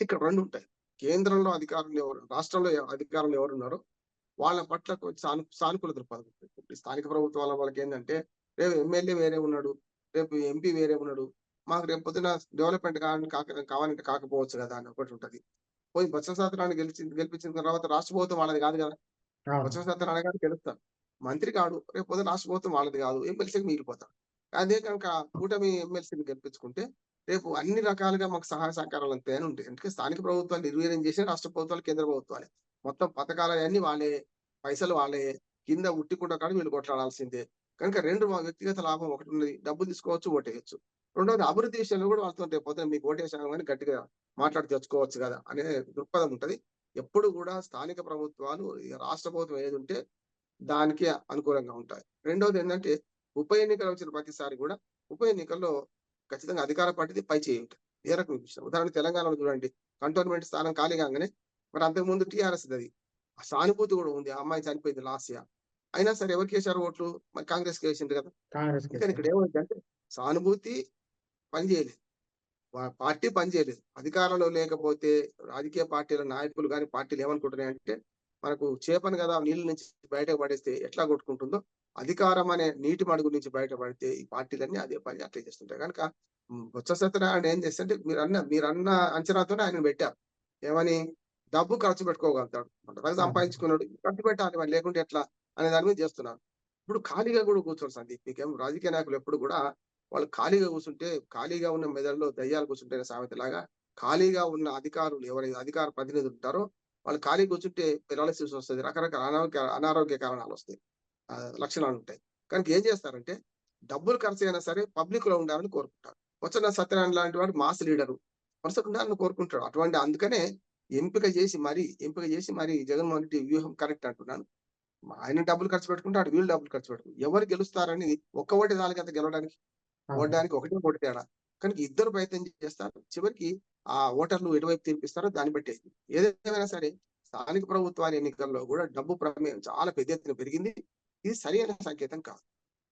ఇక్కడ రెండు ఉంటాయి. కేంద్రంలో అధికారులు ఎవరు రాష్ట్రంలో అధికారులు ఎవరున్నారో వాళ్ళ పట్ల కొంచెం సాను సానుకూల దృక్పథం ఉంటుంది. స్థానిక ప్రభుత్వాల వాళ్ళకి ఏంటంటే రేపు ఎమ్మెల్యే వేరే ఉన్నాడు రేపు ఎంపీ వేరే ఉన్నాడు మాకు రేపు పొద్దున డెవలప్మెంట్ కావాలని కాక కావాలంటే కాకపోవచ్చు కదా అని ఒకటి ఉంటది. పోయి బొత్స సత్యనారాయణ గెలిచింది గెలిపించిన తర్వాత రాష్ట్ర ప్రభుత్వం వాళ్ళది కాదు కదా. బొత్స సత్యనారాయణ గారు గెలుస్తారు. మంత్రి కాడు రేపు పొద్దున రాష్ట్ర ప్రభుత్వం వాళ్ళది కాదు. ఎమ్మెల్సీకి మిగిలిపోతాడు అదే కనుక కూటమి ఎమ్మెల్సీని గెలిపించుకుంటే రేపు అన్ని రకాలుగా మాకు సహాయ సహకారాలు అంతే ఉంటాయి ఎందుకంటే స్థానిక ప్రభుత్వాలు నిర్వీర్యం చేసిన రాష్ట్ర ప్రభుత్వాలు కేంద్ర ప్రభుత్వాలే. మొత్తం పథకాలన్నీ వాళ్ళే పైసలు వాళ్ళే. కింద ఉట్టికుండా కానీ వీళ్ళు కొట్లాడాల్సిందే. కనుక రెండు వ్యక్తిగత లాభం ఒకటి ఉన్నది. డబ్బు తీసుకోవచ్చు ఓటేయచ్చు. రెండోది అభివృద్ధి విషయంలో కూడా వాళ్ళతో రేపు పొద్దున మీకు ఓటేసాము కానీ గట్టిగా మాట్లాడి తెచ్చుకోవచ్చు కదా అనే దృక్పథం ఉంటది. ఎప్పుడు కూడా స్థానిక ప్రభుత్వాలు రాష్ట్ర ప్రభుత్వం ఏది ఉంటే దానికి అనుకూలంగా ఉంటాయి. రెండోది ఏంటంటే ఉప ఎన్నికలు వచ్చిన ప్రతిసారి కూడా ఉప ఎన్నికల్లో ఖచ్చితంగా అధికార పార్టీది పై చేయి ఉంటుంది ఏ రకం విషయం ఉదాహరణ తెలంగాణలో చూడండి. కంటోన్మెంట్ స్థానం ఖాళీ కాగానే మరి అంతకుముందు టీఆర్ఎస్ అది. ఆ సానుభూతి కూడా ఉంది. ఆ అమ్మాయి చనిపోయింది లాస్ట్ ఇయర్ అయినా సరే ఎవరికి వేశారు ఓట్లు? మరి కాంగ్రెస్కి వేసిండ్రు కదా కానీ ఇక్కడ ఏమైందంటే సానుభూతి పనిచేయలేదు పార్టీ పనిచేయలేదు అధికారంలో లేకపోతే రాజకీయ పార్టీల నాయకులు కానీ పార్టీలు ఏమనుకుంటున్నాయంటే మనకు చేపను కదా నీళ్ళ నుంచి బయటకు పడేస్తే ఎట్లా కొట్టుకుంటుందో అధికారం అనే నీటి మడుగు నుంచి బయటపడితే ఈ పార్టీలన్నీ అదే పని అట్లే చేస్తుంటాయి. కనుక బొత్స సత్యనారాయణ ఏం చేస్తుంటే మీరు అన్న మీరు అన్న అంచనాతోనే ఆయన పెట్టారు. ఏమని? డబ్బు ఖర్చు పెట్టుకోగలుగుతాడు. అంతవరకు సంపాదించుకున్నాడు. ఖర్చు పెట్టాలి మరి లేకుంటే ఎట్లా అనే దాని మీద చేస్తున్నారు. ఇప్పుడు ఖాళీగా కూడా కూర్చోడు సందీప్. మీకేం రాజకీయ నాయకులు ఎప్పుడు కూడా వాళ్ళు ఖాళీగా కూర్చుంటే ఖాళీగా ఉన్న మెదడులో దయ్యాలు కూర్చుంటే సామెత లాగా ఖాళీగా ఉన్న అధికారులు ఎవరైతే అధికార ప్రతినిధులు ఉంటారో వాళ్ళు ఖాళీ కూర్చుంటే పెరాలసిస్ వస్తుంది. రకరకాల అనారోగ్య అనారోగ్య కారణాలు వస్తాయి. లక్షణాలు ఉంటాయి కనుక ఏం చేస్తారంటే డబ్బులు ఖర్చు అయినా సరే పబ్లిక్లో ఉండాలని కోరుకుంటారు. వచ్చిన సత్యనారాయణ లాంటి వాడు మాస్ లీడరు. వరుసకు ఉండాలని కోరుకుంటాడు. అటువంటి అందుకనే ఎంపిక చేసి మరి ఎంపిక చేసి మరి జగన్మోహన్ రెడ్డి వ్యూహం కరెక్ట్ అంటున్నాను. ఆయన డబ్బులు ఖర్చు పెట్టుకుంటాడు వీళ్ళు డబ్బులు ఖర్చు పెట్టుకుంటారు. ఎవరు గెలుస్తారని ఒక్క ఓటి నాలుగు అంత గెలవడానికి ఓడడానికి ఒకటే ఓటు తేడా. కనుక ఇద్దరు ప్రయత్నం చేస్తారు. చివరికి ఆ ఓటర్లు ఎటువైపు తీర్పిస్తారో దాన్ని బట్టి. ఏదైనా సరే స్థానిక ప్రభుత్వాల ఎన్నికల్లో కూడా డబ్బు ప్రమేయం చాలా పెద్ద ఎత్తున పెరిగింది. ఇది సరైన సంకేతం కాదు